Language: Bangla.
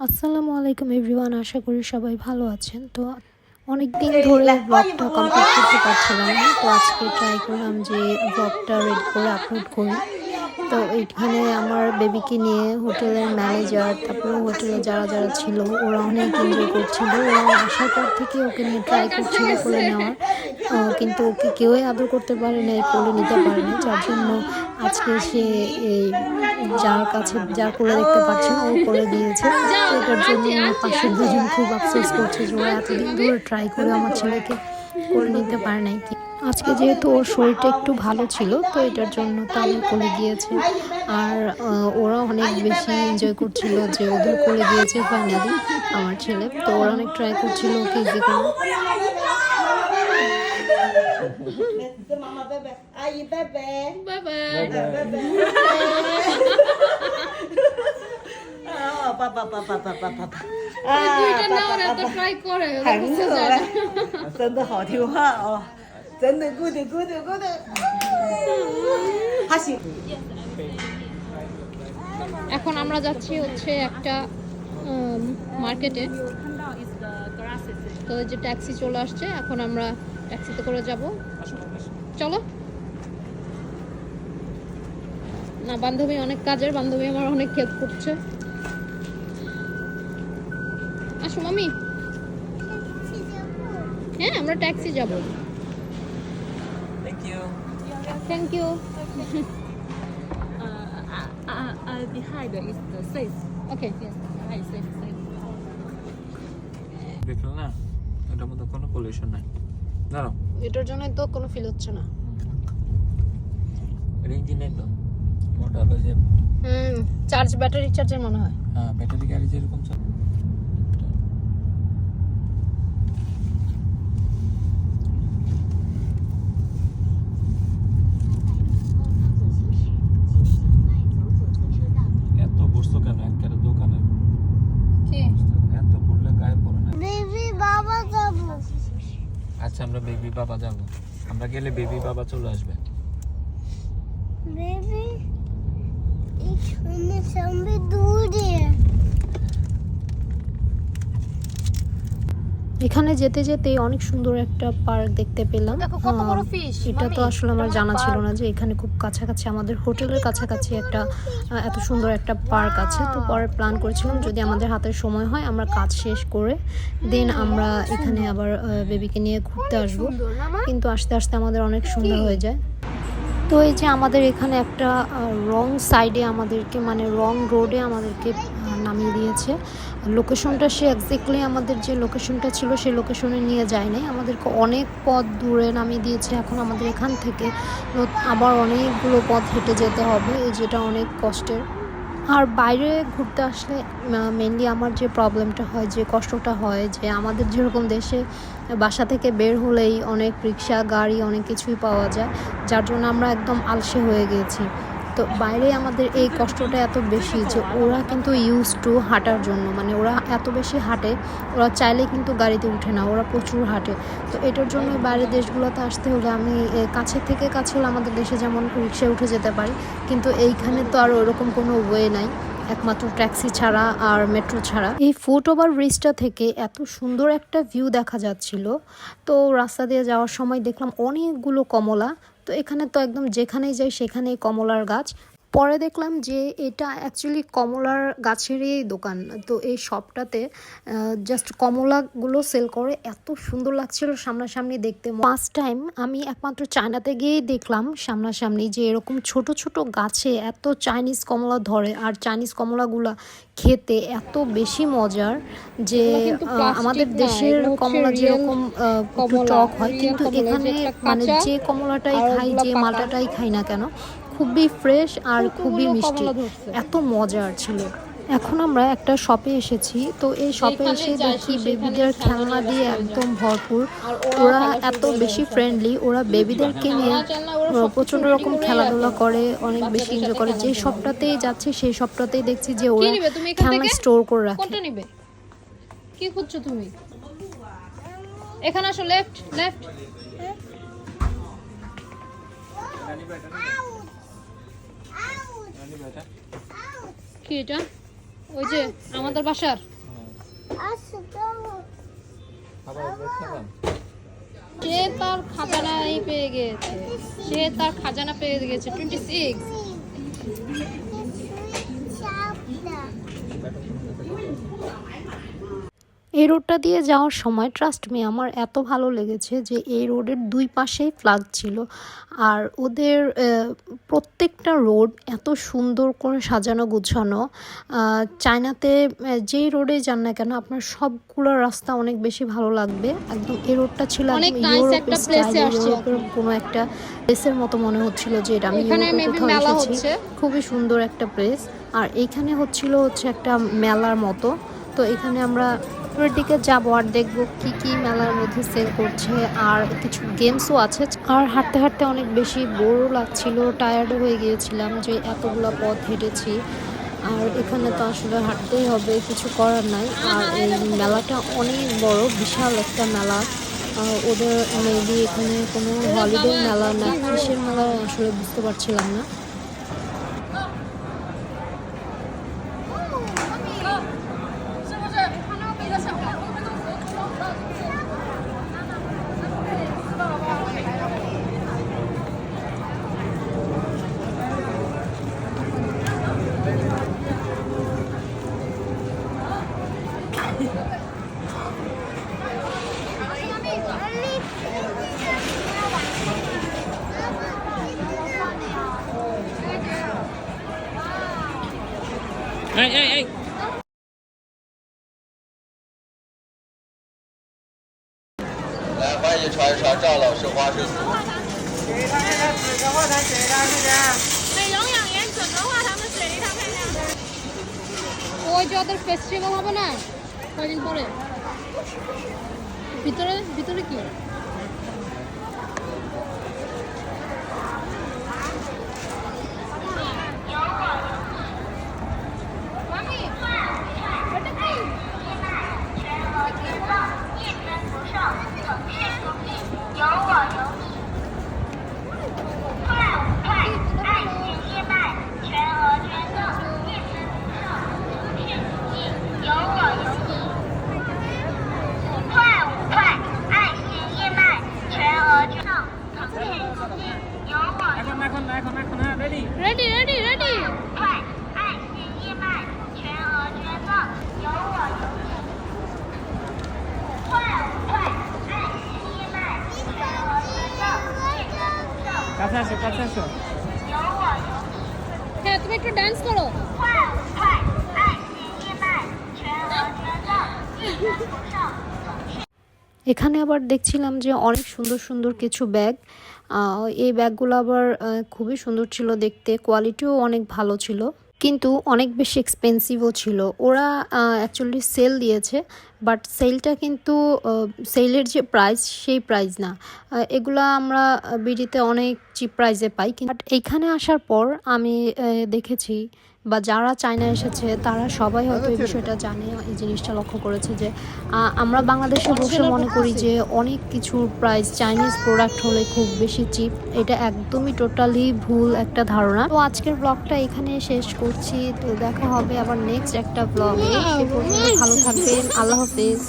আসসালামু আলাইকুম এভরিওয়ান আশা করি সবাই ভালো আছেন। তো অনেক দিন ধরে ব্লগটা কমপ্লিট করতে পারছিলাম না তো আজকে ট্রাই করলাম যে ব্লগটা রেড করে আপলোড করি। তো এইখানে আমার বেবিকে নিয়ে হোটেলের ম্যানেজার তারপরে হোটেলে যারা যারা ছিল, ওরা অনেক এনজয় করছিল। ওরা আসার পর থেকে ওকে নিয়ে ট্রাই করছিল করে নেওয়ার। কিন্তু ওকে কেউই আদর করতে পারে না কোলে নিতে পারে না যার জন্য আজকে সে এই যার কাছে, যার কোলে দেখতে পাচ্ছেন ও করে দিয়েছে এটার জন্য আমার পাশের দুজন খুব আফসোস করছে যে ওরা এতদিন ধরে ট্রাই করে আমার ছেলেকে করে নিতে পারে নাই। আজকে যেহেতু ওর শরীরটা একটু ভালো ছিল তো এটার জন্য তাদের কোলে গিয়েছে আর আহ, ওরা অনেক বেশি এনজয় করছিল যে ওদের কোলে গিয়েছে ফাইনালি আমার ছেলে তো ওরা অনেক ট্রাই করছিল ওকে ইজি করে Mama bebe. Ay bebe. Bye Bebe. Oh, papa, papa, papa, papa. 对着 Ah, 那我 papa, 俩都 papa. try 过了，有的很可不是这爱样。，真的好听话哦， 真的 good good good。হাসি এখন আমরা যাচ্ছি হচ্ছে একটা মার্কেটে তো যে ট্যাক্সি চলে আসছে, এখন আমরা ট্যাক্সিতে করে যাব। চলো। না, বান্ধবী অনেক কাজের, বান্ধবী আমার অনেক খেপ করছে। আসো, মামি। হ্যাঁ আমরা ট্যাক্সি যাব। Thank you uh, uh, uh, behind is the safe. Okay Yes, behind safe, safe. দেখল না ওটার মধ্যে কোনো পলিউশন নাই। দাঁড়াও। এটার জন্য তো কোনো ফিল হচ্ছে না। ইঞ্জিন একদম মোটা হলো যে হুম চার্জ ব্যাটারি চার্জের মনে হয়। হ্যাঁ ব্যাটারি গাড়ি যেরকম চলে এত বসতো কেন একটা দোকানে কি এত ঘুরলে গায়ে পড়ে না বেবি বাবা যাব আচ্ছা আমরা বেবি বাবা যাব। আমরা গেলে বেবি বাবা চলে আসবে। বেবি এখানে সামনে দূরে এখানে যেতে যেতে অনেক সুন্দর একটা পার্ক দেখতে পেলাম। fish, এটা তো আসলে আমার জানা ছিল না যে এখানে খুব কাছাকাছি আমাদের হোটেলের কাছাকাছি একটা এত সুন্দর একটা পার্ক আছে। তো পরে প্ল্যান করেছিলাম যদি আমাদের হাতের সময় হয় আমরা কাজ শেষ করে দেন আমরা এখানে আবার বেবিকে নিয়ে ঘুরতে আসব। কিন্তু আস্তে আস্তে আমাদের অনেক সুন্দর হয়ে যায়। তো এই যে আমাদের এখানে একটা রং সাইডে আমাদেরকে মানে রং রোডে আমাদেরকে নামিয়ে দিয়েছে। লোকেশনটা সে এক্স্যাক্টলি আমাদের যে লোকেশনটা ছিল সেই লোকেশনে নিয়ে যায় নাই আমাদেরকে অনেক পথ দূরে নামিয়ে দিয়েছে এখন আমাদের এখান থেকে। আবার অনেকগুলো পথ হেঁটে যেতে হবে যেটা অনেক কষ্টের। আর বাইরে ঘুরতে আসলে মেনলি আমার যে প্রবলেমটা হয়, যে কষ্টটা হয়, যে আমাদের যেরকম দেশে বাসা থেকে বের হলেই অনেক রিক্সা, গাড়ি অনেক কিছুই পাওয়া যায়, যার জন্য আমরা একদম আলসে হয়ে গিয়েছি তো বাইরে আমাদের এই কষ্টটা এত বেশি যে ওরা কিন্তু ইউজ টু হাঁটার জন্য। মানে ওরা এত বেশি হাঁটে, ওরা চাইলে কিন্তু গাড়িতে উঠে না, ওরা প্রচুর হাঁটে। তো এটার জন্য বাইরের দেশগুলোতে আসতে হলে আমি কাছে থেকে কাছে হলে আমাদের দেশে যেমন রিক্সায় উঠে যেতে পারি, কিন্তু এইখানে তো আর ওরকম কোনো ওয়ে নাই। একমাত্র ট্যাক্সি ছাড়া আর মেট্রো ছাড়া। এই ফুট ওভার ব্রিজটা থেকে এত সুন্দর একটা ভিউ দেখা যাচ্ছিল। তো রাস্তা দিয়ে যাওয়ার সময় দেখলাম অনেকগুলো কমলা তো এখানে তো একদম যেখানেই যাই সেখানেই কমলার গাছ। পরে দেখলাম যে এটা অ্যাকচুয়ালি কমলার গাছেরই দোকান। তো এই শপটাতে জাস্ট কমলাগুলো সেল করে এত সুন্দর লাগছিল সামনাসামনি দেখতে। ফার্স্ট টাইম আমি একমাত্র চায়নাতে গিয়েই দেখলাম সামনাসামনি যে এরকম ছোট ছোট গাছে এত চাইনিজ কমলা ধরে আর চাইনিজ কমলাগুলা খেতে এত বেশি মজার যে আমাদের দেশের কমলা যেরকম টক হয় কিন্তু এখানে মানে যে কমলাটাই খাই যে মালটাটাই খাই না কেন খুবই ফ্রেশ আর খুবই মিষ্টি। এত মজার ছিল। এখন আমরা একটা শপে এসেছি তো এই শপে এসে দেখি বেবিদের খেলনা দিয়ে একদম ভরপুর। ওরা এত বেশি ফ্রেন্ডলি ওরা বেবিদেরকে নিয়ে প্রচণ্ড রকম খেলাধুলা করে অনেক বেশি এনজয় করে। যে। সবটাতেই যাচ্ছে সেই সবটাতেই দেখছি যে ওরা নিবে তুমি এখান খেলনা স্টোর করে রাখে। কি খুঁজছো তুমি? এখানে আসো লেফট লেফট কি এটা? ওই যে আমাদের বাসার? সে তার খাজানাই পেয়ে গেছে। সে তার খাজানা পেয়ে গেছে। টোয়েন্টি সিক্স এই রোডটা দিয়ে যাওয়ার সময় ট্রাস্ট মি আমার এত ভালো লেগেছে যে এই রোডের দুই পাশেই ফ্ল্যাগ ছিল। আর ওদের প্রত্যেকটা রোড এত সুন্দর করে সাজানো গুছানো। চায়নাতে যেই রোডে যান না কেন আপনার সবগুলো রাস্তা অনেক বেশি ভালো লাগবে। একদম এই রোডটা ছিল অনেক একটা আসছি কোনো একটা প্লেসের মতো মনে হচ্ছিল যে এটা আমি কোথাও এসেছি। খুবই সুন্দর একটা প্লেস আর এইখানে হচ্ছিল হচ্ছে একটা মেলার মতো। তো এখানে আমরা উপরের দিকে যাব আর দেখব কি কি মেলার মধ্যে সেল করছে আর কিছু গেমসও আছে। আর হাঁটতে হাঁটতে অনেক বেশি বোরও লাগছিল টায়ার্ডও হয়ে গিয়েছিলাম যে এতগুলো পথ হেঁটেছি। আর এখানে তো আসলে হাঁটতেই হবে, কিছু করার নাই। আর এই মেলাটা অনেক বড়, বিশাল একটা মেলা। ওদের মেবি এখানে কোনো হলিডে মেলা না কিসের মেলা আসলে বুঝতে পারছিলাম না। এই এই এই 来，欢迎传上赵老师花式组。美容养颜整个画他们水梨汤配料。 ওই যে ওদের ফেস্টিভ্যাল হবে না কয়দিন পরে ভিতরে ভিতরে কি আসো কাছে আসো। হ্যাঁ তুমি একটু ডান্স করো। এখানে আবার দেখছিলাম যে অনেক সুন্দর সুন্দর কিছু ব্যাগ। আহ, এই ব্যাগগুলো আবার আহ, খুবই সুন্দর ছিল দেখতে কোয়ালিটিও অনেক ভালো ছিল। কিন্তু অনেক বেশি এক্সপেন্সিভও ছিল। ওরা অ্যাকচুয়ালি সেল দিয়েছে বাট সেলটা কিন্তু সেলের যে প্রাইস সেই প্রাইস না। এগুলা আমরা বিডিতে অনেক চিপ প্রাইসে পাই বাট এইখানে আসার পর আমি দেখেছি বা যারা চায়না এসেছে তারা সবাই হয়তো এই বিষয়টা জানে এই জিনিসটা লক্ষ্য করেছে যে আমরা বাংলাদেশে বসে মনে করি যে অনেক কিছুর প্রাইস চাইনিজ প্রোডাক্ট হলে খুব বেশি চিপ এটা একদমই টোটালি ভুল একটা ধারণা। তো আজকের ব্লগটা এখানে শেষ করছি তো দেখা হবে আবার নেক্সট একটা ব্লগে সে পর্যন্ত ভালো থাকবেন আল্লাহ হাফেজ।